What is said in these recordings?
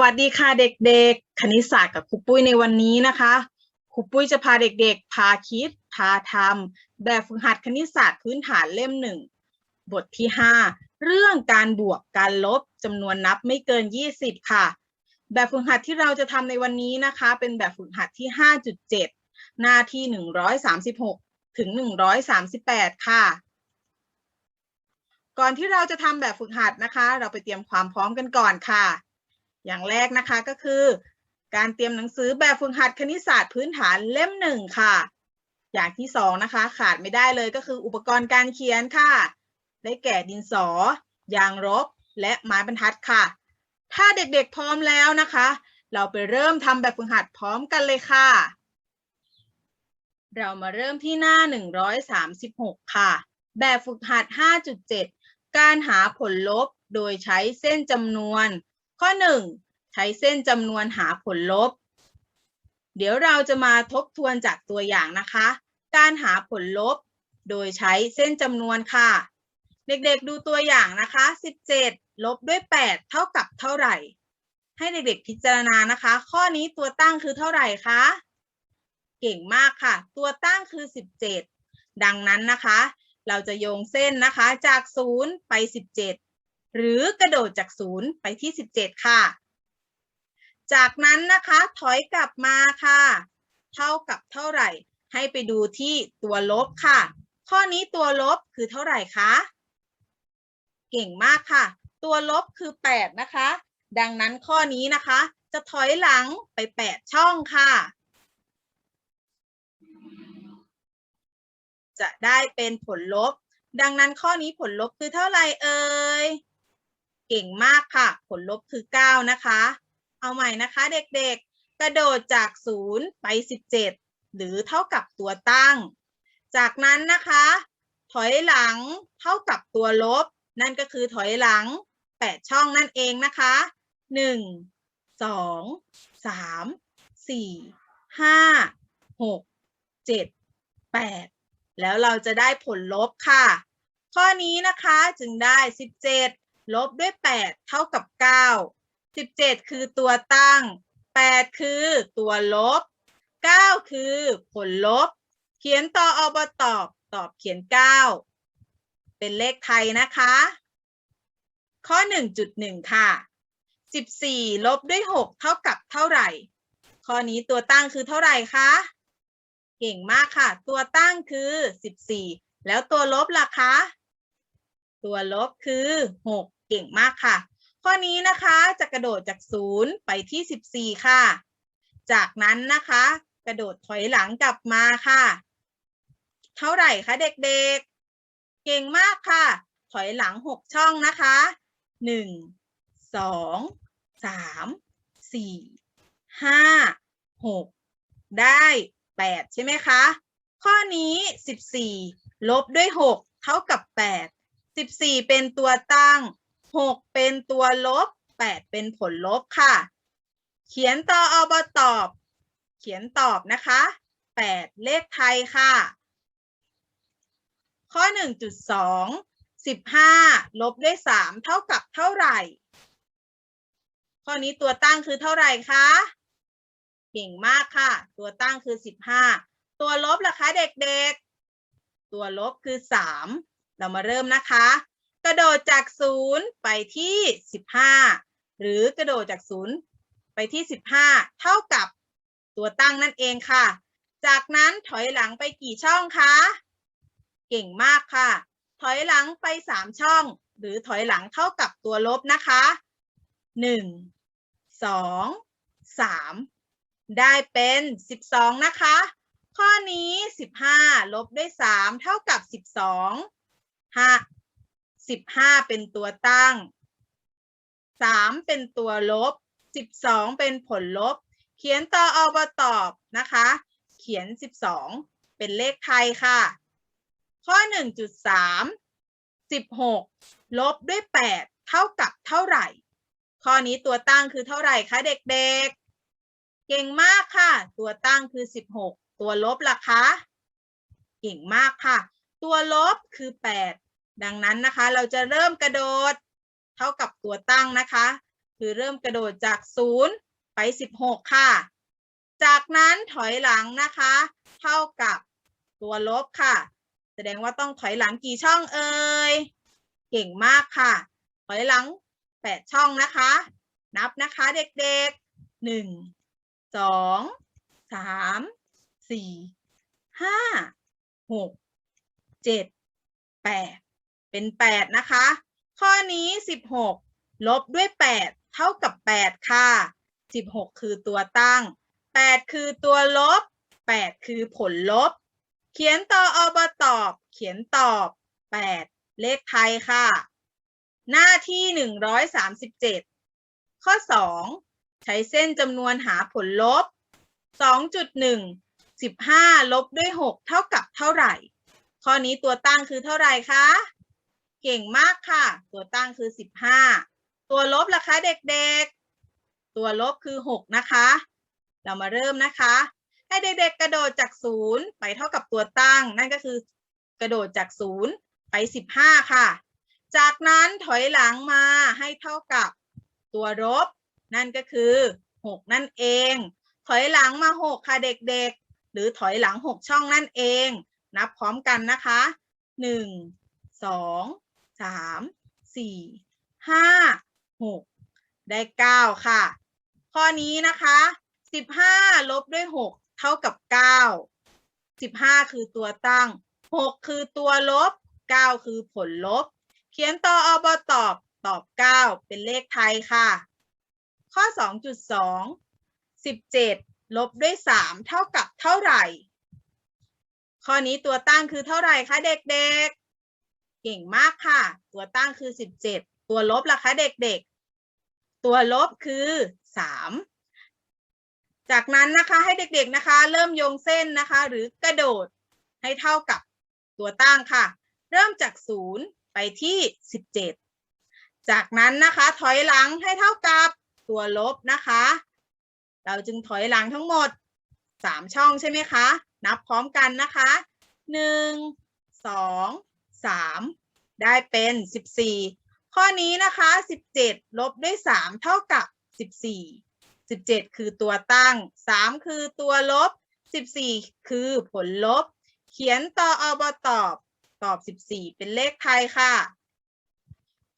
วัสดีค่ะเด็กๆ คณิตศาสตร์กับครูปุ้ยในวันนี้นะคะ ครูปุ้ยจะพาเด็กๆ พาคิด พาทำแบบฝึกหัดคณิตศาสตร์พื้นฐานเล่มหนึ่ง บทที่ 5 เรื่องการบวกการลบจำนวนนับไม่เกิน 20 ค่ะ แบบฝึกหัดที่เราจะทำในวันนี้นะคะ เป็นแบบฝึกหัดที่ 5.7 หน้าที่ 136 ถึง 138 ค่ะ ก่อนที่เราจะทำแบบฝึกหัดนะคะ เราไปเตรียมความพร้อมกันก่อนค่ะ อย่างแรกนะคะก็คือ การเตรียมหนังสือแบบฝึกหัดคณิตศาสตร์พื้นฐานเล่มหนึ่งค่ะ อย่างที่สองนะคะขาดไม่ได้เลยก็คืออุปกรณ์การเขียนค่ะ ได้แก่ดินสอ ยางลบและไม้บรรทัดค่ะ ถ้าเด็กๆพร้อมแล้วนะคะ เราไปเริ่มทำแบบฝึกหัดพร้อมกันเลยค่ะ เรามาเริ่มที่หน้า 136 ค่ะ แบบฝึกหัด 5.7 การหาผลลบโดยใช้เส้นจำนวน ข้อ 1 ใช้เส้นจำนวนหาผลลบ เดี๋ยวเราจะมาทบทวนจากตัวอย่างนะคะ การหาผลลบ โดยใช้เส้นจำนวนค่ะ เด็กๆดูตัวอย่างนะคะ 17 ลบด้วย 8 เท่ากับเท่าไหร่ ให้เด็กๆพิจารณานะคะ ข้อนี้ตัวตั้งคือเท่าไหร่คะ เก่งมากค่ะ ตัวตั้งคือ 17 ดังนั้นนะคะ เราจะโยงเส้นนะคะจาก 0 ไป 17 หรือกระโดดจาก 0 ไปที่ 17 ค่ะ จากนั้นนะคะถอยกลับมาค่ะ เท่ากับเท่าไหร่ ให้ไปดูที่ตัวลบค่ะ ข้อนี้ตัวลบคือเท่าไหร่คะ เก่งมากค่ะ ตัวลบคือ 8 นะคะ ดังนั้นข้อนี้นะคะ จะถอยหลังไป 8 ช่องค่ะ จะได้เป็นผลลบ ดังนั้นข้อนี้ผลลบคือเท่าไหร่เอ่ย เก่งมากค่ะ ผลลบคือ 9 นะคะ เอาใหม่นะคะเด็กๆ กระโดดจาก 0 ไป 17 หรือเท่ากับตัวตั้ง จากนั้นนะคะ ถอยหลังเท่ากับตัวลบ นั่นก็คือถอยหลัง 8 ช่องนั่นเองนะคะ 1 2 3 4 5 6 7 8 แล้วเราจะได้ผลลบค่ะ ข้อนี้นะคะจึงได้ 17 ลบด้วย 8 เท่ากับ 9 17 คือตัวตั้ง 8 คือตัวลบ 9 คือผลลบ เขียนต่ออบตอบตอบเขียน 9 เป็นเลขไทยนะคะ ข้อ 1.1 ค่ะ 14 ลบด้วย 6 เท่ากับเท่าไหร่ ข้อนี้ตัวตั้งคือเท่าไหร่คะ เก่งมากค่ะ ตัวตั้งคือ 14 แล้วตัวลบล่ะคะ ตัวลบคือ 6 เก่งมากค่ะ ข้อนี้นะคะจะกระโดดจาก 0 ไปที่ 14 ค่ะ จากนั้นนะคะ กระโดดถอยหลังกลับมาค่ะ เท่าไหร่คะเด็กๆ เก่งมากค่ะ ถอยหลัง 6 ช่องนะคะ 1 2 3 4 5 6 ได้ 8 ใช่ไหมคะ ข้อนี้ 14 ลบด้วย 6 เท่ากับ 8 14 เป็นตัวตั้ง 6เป็นตัวลบ8เป็นผลลบค่ะ เขียนต่ออบตอบ เขียนตอบนะคะ8เลขไทยค่ะ ข้อ1.2 15ลบด้วย3เท่ากับเท่าไหร่ ข้อนี้ตัวตั้งคือเท่าไหร่คะเก่งมากค่ะ ตัวตั้งคือ15ตัวลบล่ะคะเด็กๆ ตัวลบคือ3เรามาเริ่มนะคะ กระโดดจาก0ไปที่15หรือกระโดดจาก0ไปที่15เท่ากับตัวตั้งนั่นเองค่ะ จากนั้นถอยหลังไปกี่ช่องคะ เก่งมากค่ะ ถอยหลังไป3ช่อง หรือถอยหลังเท่ากับตัวลบนะคะ1 2 3ได้เป็น12นะคะ ข้อนี้15ลบด้วย3เท่ากับสิบสองฮะ 12 5 15เป็นตัวตั้ง3เป็นตัวลบ12เป็นผลลบ เขียนต่ออบตอบนะคะ เขียน12เป็นเลขไทยค่ะ ข้อ1.3 16ลบด้วย8เท่ากับเท่าไหร่ ข้อนี้ตัวตั้งคือเท่าไหร่คะเด็กๆ เก่งมากค่ะ ตัวตั้งคือ16ตัวลบล่ะคะ เก่งมากค่ะ ตัวลบคือ8ดั ดังนั้นนะคะเราจะเริ่มกระโดดเท่ากับตัวตั้งนะคะ คือเริ่มกระโดดจากศูนย์ไปสิบหกค่ะ จากนั้นถอยหลังนะคะ เท่ากับตัวลบค่ะ แสดงว่าต้องถอยหลังกี่ช่องเอ่ยเก่งมากค่ะ ถอยหลังแปดช่องนะคะ นับนะคะเด็กๆหนึ่งสองสามสี่ห้าหก เป็นแปดนะคะ ข้อนี้สิบหกลบด้วยแปดเท่ากับแปดค่ะสิบหกคือตัวตั้งแปดคือตัวลบแปดคือผลลบ เขียนต่ออบตอบ เขียนตอบแปดเลขไทยค่ะ หน้าที่หนึ่งร้อยสามสิบเจ็ดข้อสองใช้เส้นจำนวนหาผลลบสองจุดหนึ่งสิบห้าลบด้วยหกเท่ากับเท่าไหร่ ข้อนี้ตัวตั้งคือเท่าไหร่คะ เก่งมากค่ะ ตัวตั้งคือสิบห้าตัวลบล่ะคะเด็กๆ ตัวลบคือหกนะคะ เรามาเริ่มนะคะ ให้เด็กๆกระโดดจากศูนย์ไปเท่ากับตัวตั้ง นั่นก็คือกระโดดจากศูนย์ไปสิบห้าค่ะ จากนั้นถอยหลังมาให้เท่ากับตัวลบ นั่นก็คือหกนั่นเอง ถอยหลังมาหกค่ะเด็กๆ หรือถอยหลังหกช่องนั่นเอง นับพร้อมกันนะคะหนึ่งสอง สามสี่ห้าหกได้เก้าค่ะ ข้อนี้นะคะสิบห้าลบด้วยหกเท่ากับเก้าสิบห้าคือตัวตั้งหกคือตัวลบเก้าคือผลลบ เขียนต่ออบตอบตอบเก้าเป็นเลขไทยค่ะ ข้อสองจุดสองสิบเจ็ดลบด้วยสามเท่ากับเท่าไหร่ ข้อนี้ตัวตั้งคือเท่าไหร่คะเด็กๆ เก่งมากค่ะ ตัวตั้งคือสิบเจ็ดตัวลบล่ะคะเด็กๆ ตัวลบคือสามจากนั้นนะคะให้เด็กๆนะคะ เริ่มโยงเส้นนะคะ หรือกระโดดให้เท่ากับตัวตั้งค่ะ เริ่มจากศูนย์ไปที่สิบเจ็ดจากนั้นนะคะถอยหลังให้เท่ากับตัวลบนะคะ เราจึงถอยหลังทั้งหมดสามช่องใช่ไหมคะ นับพร้อมกันนะคะหนึ่ งสามได้เป็นสิบสี่ข้อนี้นะคะสิบเจ็ดลบด้วยสามเท่ากับสิบสี่สิบเจ็ดคือตัวตั้งสามคือตัวลบสิบสี่คือผลลบ เขียนต่ออบตอบตอบสิบสี่เป็นเลขไทยค่ะ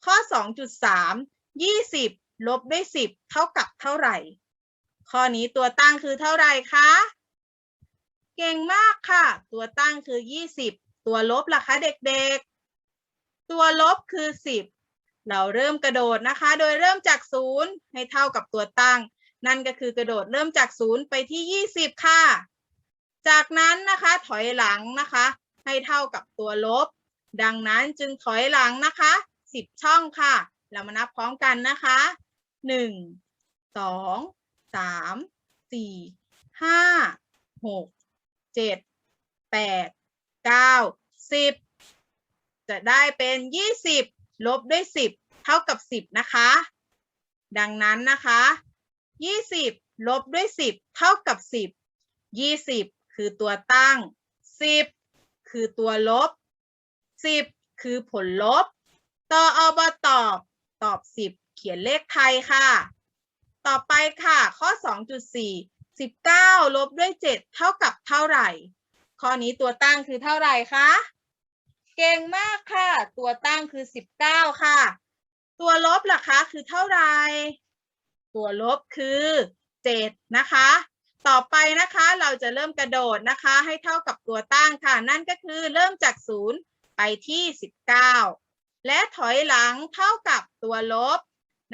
ข้อสองจุดสามยี่สิบลบด้วยสิบเท่ากับเท่าไหร่ ข้อนี้ตัวตั้งคือเท่าไหร่คะ เก่งมากค่ะ ตัวตั้งคือยี่สิบ ตัวลบล่ะคะเด็กๆ ตัวลบคือสิบเราเริ่มกระโดดนะคะ โดยเริ่มจากศูนย์ให้เท่ากับตัวตั้ง นั่นก็คือกระโดดเริ่มจากศูนย์ไปที่ยี่สิบค่ะ จากนั้นนะคะถอยหลังนะคะ ให้เท่ากับตัวลบ ดังนั้นจึงถอยหลังนะคะสิบช่องค่ะ เรามานับพร้อมกันนะคะหนึ่งสองสามสี่ห้าหก เก้าสิบจะได้เป็นยี่สิบลบด้วยสิบเท่ากับสิบนะคะ ดังนั้นนะคะยี่สิบลบด้วยสิบเท่ากับสิบยี่สิบคือตัวตั้งสิบคือตัวลบสิบคือผลลบต่ออบตอบตอบสิบเขียนเลขไทยค่ะ ต่อไปค่ะ ข้อ2.4 19ลบด้วย7เท่ากับเท่าไหร่ ข้อนี้ตัวตั้งคือเท่าไหร่คะ เก่งมากค่ะ ตัวตั้งคือ 19 ค่ะ ตัวลบล่ะคะคือเท่าไหร่ ตัวลบคือ 7 นะคะ ต่อไปนะคะเราจะเริ่มกระโดดนะคะ ให้เท่ากับตัวตั้งค่ะ นั่นก็คือเริ่มจาก 0 ไปที่ 19 และถอยหลังเท่ากับตัวลบ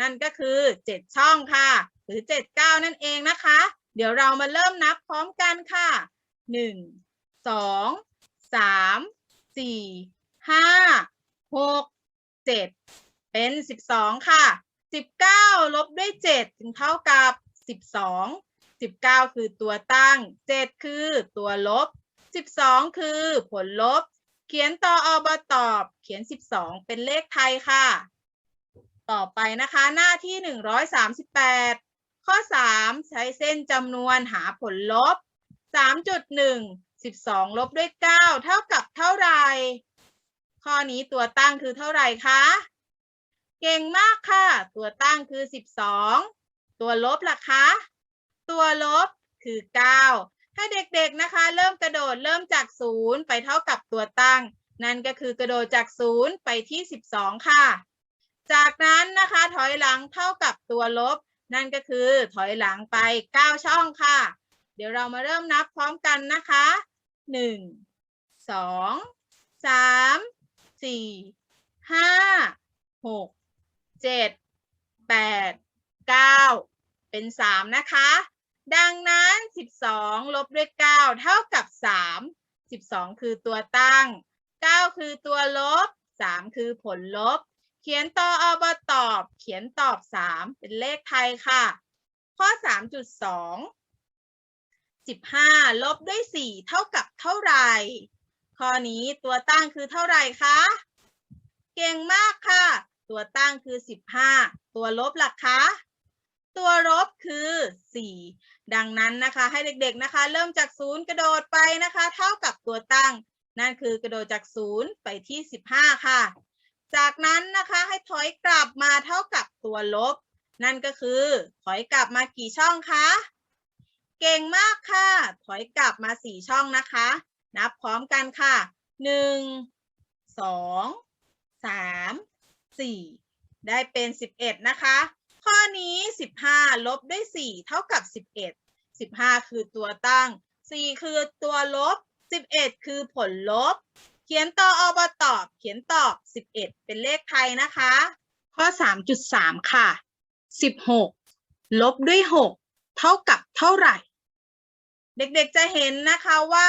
นั่นก็คือเจ็ดช่องค่ะ หรือเจ็ดเก้านั่นเองนะคะ เดี๋ยวเรามาเริ่มนับพร้อมกันค่ะหนึ่ง สองสามสี่ห้าหกเจ็ดเป็นสิบสองค่ะสิบเก้าลบด้วยเจ็ดจึงเท่ากับสิบสองสิบเก้าคือตัวตั้งเจ็ดคือตัวลบสิบสองคือผลลบ เขียนต่ออบตอบเขียนสิบสองเป็นเลขไทยค่ะ ต่อไปนะคะหน้าที่138ข้อ3ใช้เส้นจำนวนหาผลลบสามจุดหนึ่ง 3.1 12ลบด้วย9เท่ากับเท่าไหร่ ข้อนี้ตัวตั้งคือเท่าไหร่คะ เก่งมากค่ะ ตัวตั้งคือ12ตัวลบล่ะคะ ตัวลบคือ9ถ้าเด็กๆนะคะ เริ่มกระโดดเริ่มจาก0ไปเท่ากับตัวตั้ง นั่นก็คือกระโดดจาก0ไปที่12ค่ะ จากนั้นนะคะถอยหลังเท่ากับตัวลบ นั่นก็คือถอยหลังไป9ช่องค่ะ เดี๋ยวเรามาเริ่มนับพร้อมกันนะคะ 1 2 3 4 5 6 7 8 9 เป็น 3 นะคะ ดังนั้น 12 ลบด้วย 9 เท่ากับ 3 12 คือตัวตั้ง 9 คือตัวลบ 3 คือผลลบ เขียนต่ออบตอบ เขียนตอบ 3 เป็นเลขไทยค่ะ ข้อ 3.2 15 ลบด้วย 4 เท่ากับเท่าไหร่ ข้อนี้ตัวตั้งคือเท่าไหร่คะ เก่งมากค่ะ ตัวตั้งคือ 15 ตัวลบล่ะคะ ตัวลบคือ 4 ดังนั้นนะคะ ให้เด็กๆนะคะ เริ่มจาก0กระโดดไปนะคะ เท่ากับตัวตั้ง นั่นคือกระโดดจาก0ไปที่ 15 ค่ะ จากนั้นนะคะให้ถอยกลับมาเท่ากับตัวลบ นั่นก็คือถอยกลับมากี่ช่องคะ เก่งมากค่ะ ถอยกลับมา4ช่องนะคะ นับพร้อมกันค่ะ1 2 3 4ได้เป็น11นะคะ ข้อนี้15ลบด้วย4เท่ากับ11 15คือตัวตั้ง4คือตัวลบ11คือผลลบ เขียนต่ออบตอบ เขียนตอบ11เอ็ดเป็นเลขไทยนะคะ ข้อ3.3ค่ะ16ลบด้วย6เท่ากับเท่าไหร่ เด็กๆจะเห็นนะคะว่า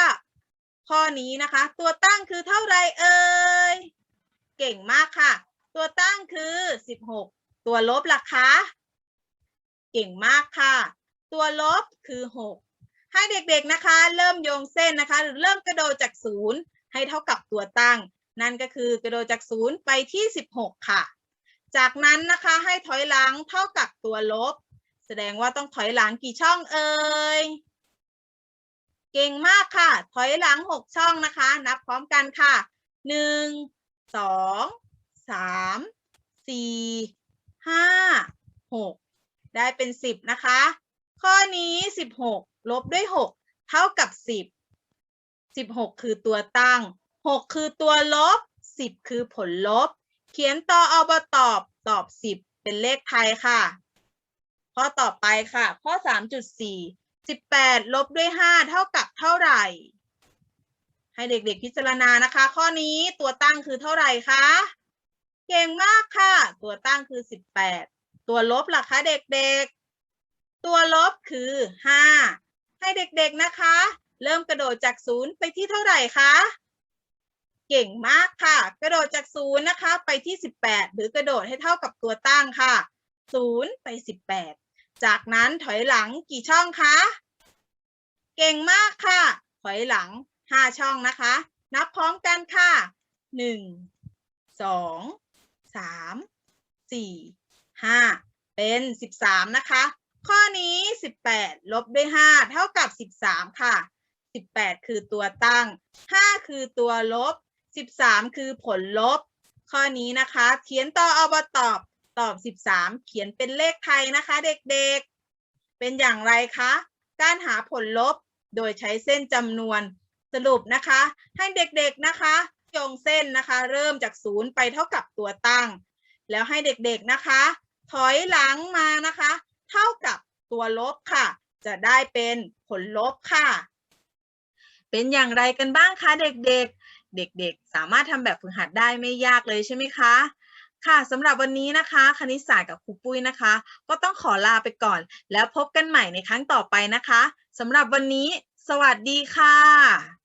ข้อนี้นะคะ ตัวตั้งคือเท่าไรเอ่ย เก่งมากค่ะ ตัวตั้งคือ 16 ตัวลบล่ะคะ เก่งมากค่ะ ตัวลบคือ 6 ให้เด็กๆนะคะ เริ่มโยงเส้นนะคะ หรือเริ่มกระโดดจาก0ให้เท่ากับตัวตั้ง นั่นก็คือกระโดดจาก0ไปที่ 16 ค่ะ จากนั้นนะคะให้ถอยหลังเท่ากับตัวลบ แสดงว่าต้องถอยหลังกี่ช่องเอ่ย เก่งมากค่ะ ถอยหลัง6ช่องนะคะ นับพร้อมกันค่ะ1 2 3 4 5 6ได้เป็น10นะคะ ข้อนี้16ลบด้วย6เท่ากับ10 16คือตัวตั้ง6คือตัวลบ10คือผลลบ เขียนต่อเอาบตอบตอบ10เป็นเลขไทยค่ะ ข้อต่อไปค่ะ ข้อสามจุดสี่ 3.4 18ลบด้วย5เท่ากับเท่าไหร่ ให้เด็กๆพิจารณานะคะ ข้อนี้ตัวตั้งคือเท่าไหร่คะ เก่งมากค่ะ ตัวตั้งคือ18ตัวลบล่ะคะเด็กๆ ตัวลบคือ5ให้เด็กๆนะคะ เริ่มกระโดดจาก0ไปที่เท่าไหร่คะเก่งมากค่ะ กระโดดจาก0นะคะ ไปที่ 18 หรือกระโดดให้เท่ากับตัวตั้งค่ะ 0 ไป 18 จากนั้นถอยหลังกี่ช่องคะ เก่งมากค่ะ ถอยหลัง5ช่องนะคะ นับพร้อมกันค่ะ1 2 3 4 5เป็น13นะคะ ข้อนี้18ลบด้วย5เท่ากับ13ค่ะ18คือตัวตั้ง5คือตัวลบ13คือผลลบ ข้อนี้นะคะ เขียนต่ออบตอบ ตอบ 13 เขียนเป็นเลขไทยนะคะ เด็กๆ เป็นอย่างไรคะ การหาผลลบโดยใช้เส้นจำนวนสรุปนะคะ ให้เด็กๆนะคะโยงเส้นนะคะ เริ่มจากศูนย์ไปเท่ากับตัวตั้ง แล้วให้เด็กๆนะคะ ถอยหลังมานะคะ เท่ากับตัวลบค่ะ จะได้เป็นผลลบค่ะ เป็นอย่างไรกันบ้างคะเด็กๆ เด็กๆ สามารถทำแบบฝึกหัดได้ไม่ยากเลยใช่ไหมคะ ค่ะสำหรับวันนี้นะคะ คณิตศาสตร์กับครูปุ้ยนะคะ ก็ต้องขอลาไปก่อน แล้วพบกันใหม่ในครั้งต่อไปนะคะสำหรับวันนี้ สวัสดีค่ะ